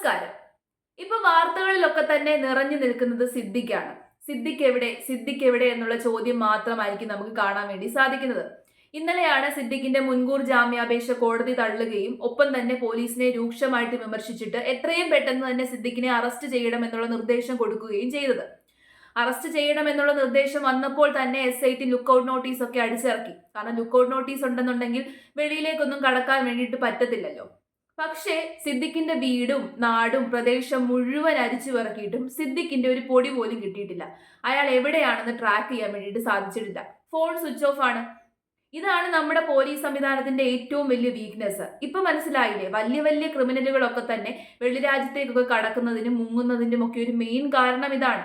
നമസ്കാരം. ഇപ്പൊ വാർത്തകളിലൊക്കെ തന്നെ നിറഞ്ഞു നിൽക്കുന്നത് സിദ്ദിഖാണ്. സിദ്ദിഖ് എവിടെ? സിദ്ദിഖ് എവിടെ എന്നുള്ള ചോദ്യം മാത്രമായിരിക്കും നമുക്ക് കാണാൻ വേണ്ടി സാധിക്കുന്നത്. ഇന്നലെയാണ് സിദ്ദിഖിന്റെ മുൻകൂർ ജാമ്യാപേക്ഷ കോടതി തള്ളുകയും ഒപ്പം തന്നെ പോലീസിനെ രൂക്ഷമായിട്ട് വിമർശിച്ചിട്ട് എത്രയും പെട്ടെന്ന് തന്നെ സിദ്ദിഖിനെ അറസ്റ്റ് ചെയ്യണം എന്നുള്ള നിർദ്ദേശം കൊടുക്കുകയും ചെയ്തത്. അറസ്റ്റ് ചെയ്യണം എന്നുള്ള നിർദ്ദേശം വന്നപ്പോൾ തന്നെ S I T lookout notice ഒക്കെ അടിച്ചിറക്കി. കാരണം ലുക്കൌട്ട് നോട്ടീസ് ഉണ്ടെന്നുണ്ടെങ്കിൽ വെളിയിലേക്കൊന്നും കടക്കാൻ വേണ്ടിയിട്ട് പറ്റത്തില്ലല്ലോ. പക്ഷേ സിദ്ദിഖിന്റെ വീടും നാടും പ്രദേശം മുഴുവൻ അരിച്ചു പറക്കിയിട്ടും സിദ്ദിഖിന്റെ ഒരു പൊടി പോലും കിട്ടിയിട്ടില്ല. അയാൾ എവിടെയാണെന്ന് ട്രാക്ക് ചെയ്യാൻ വേണ്ടിയിട്ട് സാധിച്ചിട്ടില്ല. ഫോൺ സ്വിച്ച് ഓഫ് ആണ്. ഇതാണ് നമ്മുടെ പോലീസ് സംവിധാനത്തിന്റെ ഏറ്റവും വലിയ വീക്ക്നെസ് ഇപ്പൊ മനസ്സിലായില്ലേ? വലിയ വലിയ ക്രിമിനലുകളൊക്കെ തന്നെ വെളിരാജ്യത്തേക്കൊക്കെ കടക്കുന്നതിനും മുങ്ങുന്നതിനും ഒക്കെ ഒരു മെയിൻ കാരണം ഇതാണ്.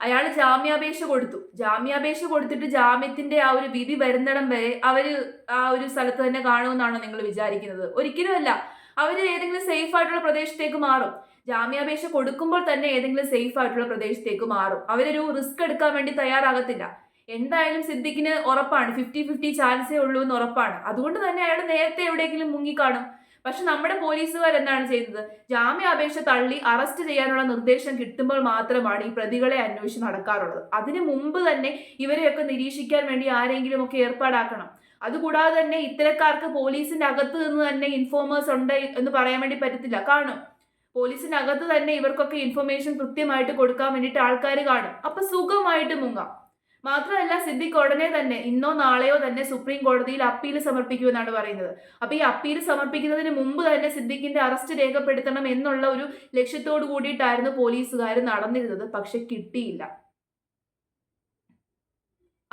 അയാൾ ജാമ്യാപേക്ഷ കൊടുത്തു. ജാമ്യാപേക്ഷ കൊടുത്തിട്ട് ജാമ്യത്തിന്റെ ആ ഒരു വിധി വരുന്നിടം വരെ അവർ ആ ഒരു സ്ഥലത്ത് തന്നെ കാണുമെന്നാണോ നിങ്ങൾ വിചാരിക്കുന്നത്? ഒരിക്കലുമല്ല അവർ ഏതെങ്കിലും സേഫ് ആയിട്ടുള്ള പ്രദേശത്തേക്ക് മാറും. ജാമ്യാപേക്ഷ കൊടുക്കുമ്പോൾ തന്നെ ഏതെങ്കിലും സേഫ് ആയിട്ടുള്ള പ്രദേശത്തേക്ക് മാറും. അവരൊരു റിസ്ക് എടുക്കാൻ വേണ്ടി തയ്യാറാകത്തില്ല. എന്തായാലും സിദ്ദിഖിന് ഉറപ്പാണ്. ഫിഫ്റ്റി ഫിഫ്റ്റി ചാൻസേ ഉള്ളൂ എന്ന് ഉറപ്പാണ്. അതുകൊണ്ട് തന്നെ അയാൾ നേരത്തെ എവിടെയെങ്കിലും മുങ്ങിക്കാണും. പക്ഷെ നമ്മുടെ പോലീസുകാർ എന്താണ് ചെയ്തത് ജാമ്യാപേക്ഷ തള്ളി അറസ്റ്റ് ചെയ്യാനുള്ള നിർദ്ദേശം കിട്ടുമ്പോൾ മാത്രമാണ് ഈ പ്രതികളെ അന്വേഷിച്ച് നടക്കാറുള്ളത്. അതിനു മുമ്പ് തന്നെ ഇവരെയൊക്കെ നിരീക്ഷിക്കാൻ വേണ്ടി ആരെങ്കിലും ഒക്കെ ഏർപ്പാടാക്കണം. അതുകൂടാതെ തന്നെ ഇത്തരക്കാർക്ക് പോലീസിന്റെ അകത്ത് നിന്ന് തന്നെ ഇൻഫോമേഴ്സ് ഉണ്ട് എന്ന് പറയാൻ വേണ്ടി പറ്റത്തില്ല. കാണും പോലീസിന്റെ അകത്ത് തന്നെ ഇവർക്കൊക്കെ ഇൻഫർമേഷൻ കൃത്യമായിട്ട് കൊടുക്കാൻ വേണ്ടിയിട്ട് ആൾക്കാർ കാണും. അപ്പൊ സുഖമായിട്ട് മുങ്ങാം. മാത്രമല്ല സിദ്ദിഖ് ഉടനെ തന്നെ ഇന്നോ നാളെയോ തന്നെ സുപ്രീം കോടതിയിൽ അപ്പീൽ സമർപ്പിക്കുമെന്നാണ് പറയുന്നത്. അപ്പൊ ഈ അപ്പീൽ സമർപ്പിക്കുന്നതിന് മുമ്പ് തന്നെ സിദ്ദിഖിന്റെ അറസ്റ്റ് രേഖപ്പെടുത്തണം എന്നുള്ള ഒരു ലക്ഷ്യത്തോടു കൂടിയിട്ടായിരുന്നു പോലീസുകാർ നടന്നിരുന്നത്. പക്ഷെ കിട്ടിയില്ല.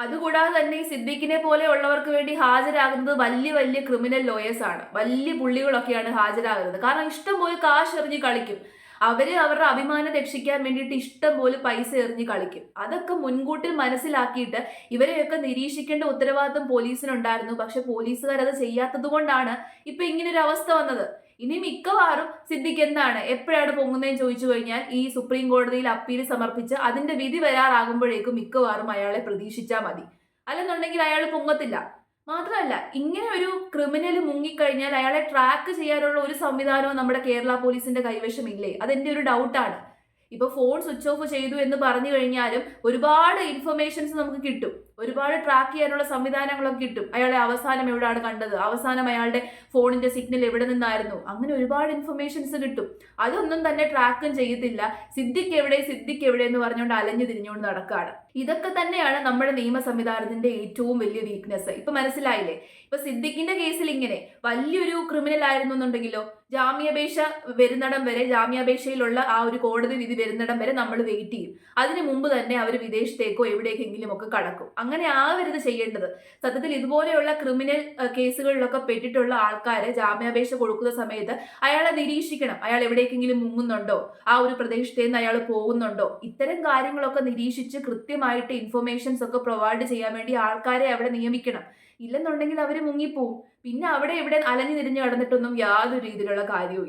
അതുകൂടാതെ തന്നെ ഈ സിദ്ദിഖിനെ പോലെ ഉള്ളവർക്ക് വേണ്ടി ഹാജരാകുന്നത് വലിയ വലിയ ക്രിമിനൽ ലോയേഴ്സ് ആണ്. വലിയ പുള്ളികളൊക്കെയാണ് ഹാജരാകുന്നത്. കാരണം ഇഷ്ടം പോലെ കാശ് എറിഞ്ഞ് കളിക്കും. അവർ അവരുടെ അഭിമാനം രക്ഷിക്കാൻ വേണ്ടിയിട്ട് ഇഷ്ടം പോലെ പൈസ എറിഞ്ഞ് കളിക്കും. അതൊക്കെ മുൻകൂട്ടിൽ മനസ്സിലാക്കിയിട്ട് ഇവരെയൊക്കെ നിരീക്ഷിക്കേണ്ട ഉത്തരവാദിത്വം പോലീസിനുണ്ടായിരുന്നു. പക്ഷെ പോലീസുകാർ അത് ചെയ്യാത്തത് കൊണ്ടാണ് ഇപ്പൊ ഇങ്ങനൊരു അവസ്ഥ വന്നത്. ഇനി മിക്കവാറും സിദ്ദിഖ് എന്താണ് എപ്പോഴാണ് പൊങ്ങുന്നതെന്ന് ചോദിച്ചു കഴിഞ്ഞാൽ ഈ സുപ്രീം കോടതിയിൽ അപ്പീൽ സമർപ്പിച്ച് അതിന്റെ വിധി വരാറാകുമ്പോഴേക്കും മിക്കവാറും അയാളെ പ്രതീക്ഷിച്ചാൽ മതി. അല്ലെന്നുണ്ടെങ്കിൽ അയാൾ പൊങ്ങത്തില്ല. മാത്രമല്ല ഇങ്ങനെ ഒരു ക്രിമിനൽ മുങ്ങിക്കഴിഞ്ഞാൽ അയാളെ ട്രാക്ക് ചെയ്യാനുള്ള ഒരു സംവിധാനവും നമ്മുടെ കേരള പോലീസിന്റെ കൈവശം ഇല്ലേ അതെന്റെ ഒരു ഡൗട്ടാണ് ഇപ്പൊ ഫോൺ സ്വിച്ച് ഓഫ് ചെയ്തു എന്ന് പറഞ്ഞു കഴിഞ്ഞാലും ഒരുപാട് ഇൻഫർമേഷൻസ് നമുക്ക് കിട്ടും. ഒരുപാട് ട്രാക്ക് ചെയ്യാനുള്ള സംവിധാനങ്ങളൊക്കെ കിട്ടും. അയാളെ അവസാനം എവിടെയാണ് കണ്ടത്? അവസാനം അയാളുടെ ഫോണിന്റെ സിഗ്നൽ എവിടെ നിന്നായിരുന്നു? അങ്ങനെ ഒരുപാട് ഇൻഫർമേഷൻസ് കിട്ടും. അതൊന്നും തന്നെ ട്രാക്കും ചെയ്യത്തില്ല. സിദ്ധിക്ക് എവിടെ സിദ്ധിക്ക് എവിടെ എന്ന് പറഞ്ഞുകൊണ്ട് അലഞ്ഞു തിരിഞ്ഞുകൊണ്ട് നടക്കുകയാണ് ഇതൊക്കെ തന്നെയാണ് നമ്മുടെ നിയമ സംവിധാനത്തിന്റെ ഏറ്റവും വലിയ വീക്ക്നെസ് ഇപ്പൊ മനസ്സിലായില്ലേ? ഇപ്പൊ സിദ്ദിഖിന്റെ കേസിൽ ഇങ്ങനെ വലിയൊരു ക്രിമിനൽ ആയിരുന്നു എന്നുണ്ടെങ്കിലോ ജാമ്യാപേക്ഷ വരുന്നിടം വരെ ജാമ്യാപേക്ഷയിലുള്ള ആ ഒരു കോടതി വിധി വരുന്നിടം വരെ നമ്മൾ വെയിറ്റ് ചെയ്യും. അതിനു മുമ്പ് തന്നെ അവർ വിദേശത്തേക്കോ എവിടേക്കെങ്കിലും ഒക്കെ കടക്കും അങ്ങനെ ആവരുത് ചെയ്യേണ്ടത്. സത്യത്തിൽ ഇതുപോലെയുള്ള ക്രിമിനൽ കേസുകളിലൊക്കെ പെട്ടിട്ടുള്ള ആൾക്കാർ ജാമ്യാപേക്ഷ കൊടുക്കുന്ന സമയത്ത് അയാളെ നിരീക്ഷിക്കണം. അയാൾ എവിടേക്കെങ്കിലും മുങ്ങുന്നുണ്ടോ? ആ ഒരു പ്രദേശത്തു നിന്ന് അയാൾ പോകുന്നുണ്ടോ? ഇത്തരം കാര്യങ്ങളൊക്കെ നിരീക്ഷിച്ച് കൃത്യമായിട്ട് ഇൻഫർമേഷൻസ് ഒക്കെ പ്രൊവൈഡ് ചെയ്യാൻ വേണ്ടി ആൾക്കാരെ അവിടെ നിയമിക്കണം. ഇല്ലെന്നുണ്ടെങ്കിൽ അവർ മുങ്ങിപ്പോവും. പിന്നെ അവിടെ ഇവിടെ അലഞ്ഞു തിരിഞ്ഞു കടന്നിട്ടൊന്നും യാതൊരു രീതിയിലുള്ള കാര്യവും